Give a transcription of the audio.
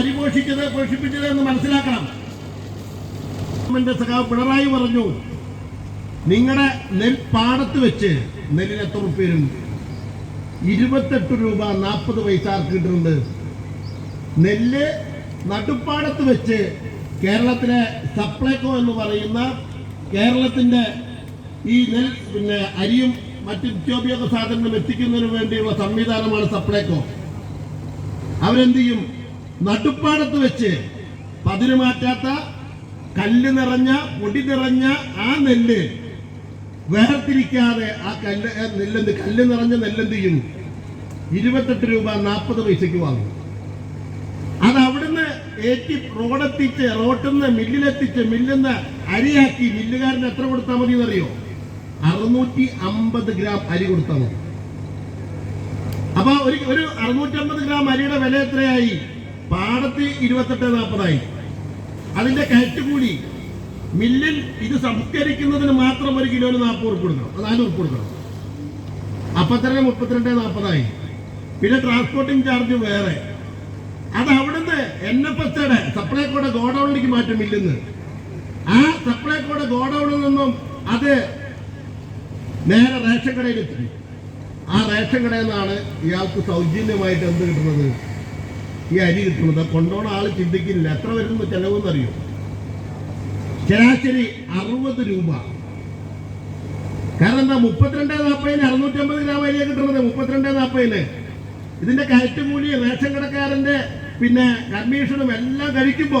പരിപോഷിച്ചത് പോഷിപ്പിച്ചത് എന്ന് മനസ്സിലാക്കണം. സഖാവ് പിണറായി പറഞ്ഞു നിങ്ങളുടെ നെൽപ്പാടത്ത് വെച്ച് നെല്ലിന് എത്ര ഉറുപ്പ്യരും ഇരുപത്തെട്ട് രൂപ നാൽപ്പത് പൈസ ആർക്കിട്ടുണ്ട് നെല്ല് നടുപ്പാടത്ത് വെച്ച് കേരളത്തിലെ സപ്ലൈകോ എന്ന് പറയുന്ന കേരളത്തിന്റെ ഈ നെൽ പിന്നെ അരിയും മറ്റ് നിത്യോപയോഗ സാധനങ്ങളും എത്തിക്കുന്നതിന് വേണ്ടിയുള്ള സംവിധാനമാണ് സപ്ലൈകോ. അവരെന്ത് ചെയ്യും? നടുപ്പാടത്ത് വെച്ച് പതിന് മാറ്റാത്ത കല്ല് നിറഞ്ഞ പൊടി നിറഞ്ഞ ആ നെല്ല് വേർതിരിക്കാതെ ആ കല്ല് നെല്ലെന്ത് കല്ല് നിറഞ്ഞ നെല്ലെന്ത് ചെയ്യും? ഇരുപത്തെട്ട് രൂപ നാൽപ്പത് പൈസക്ക് വാങ്ങും. അത് അവിടുന്ന് ഏറ്റി റോഡെത്തിച്ച് റോട്ടിൽ നിന്ന് മില്ലിലെത്തിച്ച് മില്ലിന്ന് അരിയാക്കി മില്ലുകാരന് എത്ര കൊടുത്താൽ മതി എന്നറിയോ? അറുന്നൂറ്റി അമ്പത് ഗ്രാം അരി കൊടുത്താൽ മതി. അപ്പൊ ഒരു ഒരു അറുന്നൂറ്റമ്പത് ഗ്രാം അരിയുടെ വില എത്രയായി? പാടത്ത് ഇരുപത്തെട്ട് നാൽപ്പതായി അതിന്റെ കയറ്റുകൂലി മില്ലിൽ ഇത് സംസ്കരിക്കുന്നതിന് മാത്രം ഒരു കിലോന് നാൽപ്പത് ഉറുപ്പ് കൊടുക്കണം. നാല് ഉറുപ്പ് കൊടുക്കണം. അപ്പൊ മുപ്പത്തിരണ്ട് നാൽപ്പതായി പിന്നെ ട്രാൻസ്പോർട്ടിംഗ് ചാർജ് വേറെ. അത് അവിടുന്ന് എൻ എഫ് എസ് സപ്ലൈകോടെ ഗോഡൌണിലേക്ക് മാറ്റും മില്ലിന്ന്. ആ സപ്ലൈക്കോടെ ഗോഡൌണിൽ നിന്നും അത് നേരെ റേഷൻ കടയിലെത്തി. ആ റേഷൻ കടയിൽ നിന്നാണ് ഇയാൾക്ക് സൗജന്യമായിട്ട് എന്ത് കിട്ടുന്നത്? ഈ അരി കിട്ടുന്നത്. കൊണ്ടുപോണ ആൾ ചിന്തിക്കില്ല. എത്ര വരുന്നു ചെലവെന്നറിയോ ശരാശരി അറുപത് രൂപ. കാരണം എന്താ? മുപ്പത്തിരണ്ട് നാൽപ്പതിന് അറുന്നൂറ്റമ്പത് ഗ്രാം അരിയാണ് കിട്ടുന്നത്. മുപ്പത്തിരണ്ട് നാൽപ്പതിന് ഇതിന്റെ കയറ്റുകൂലി റേഷൻ കടക്കാരന്റെ പിന്നെ കമ്മീഷനും എല്ലാം കഴിക്കുമ്പോ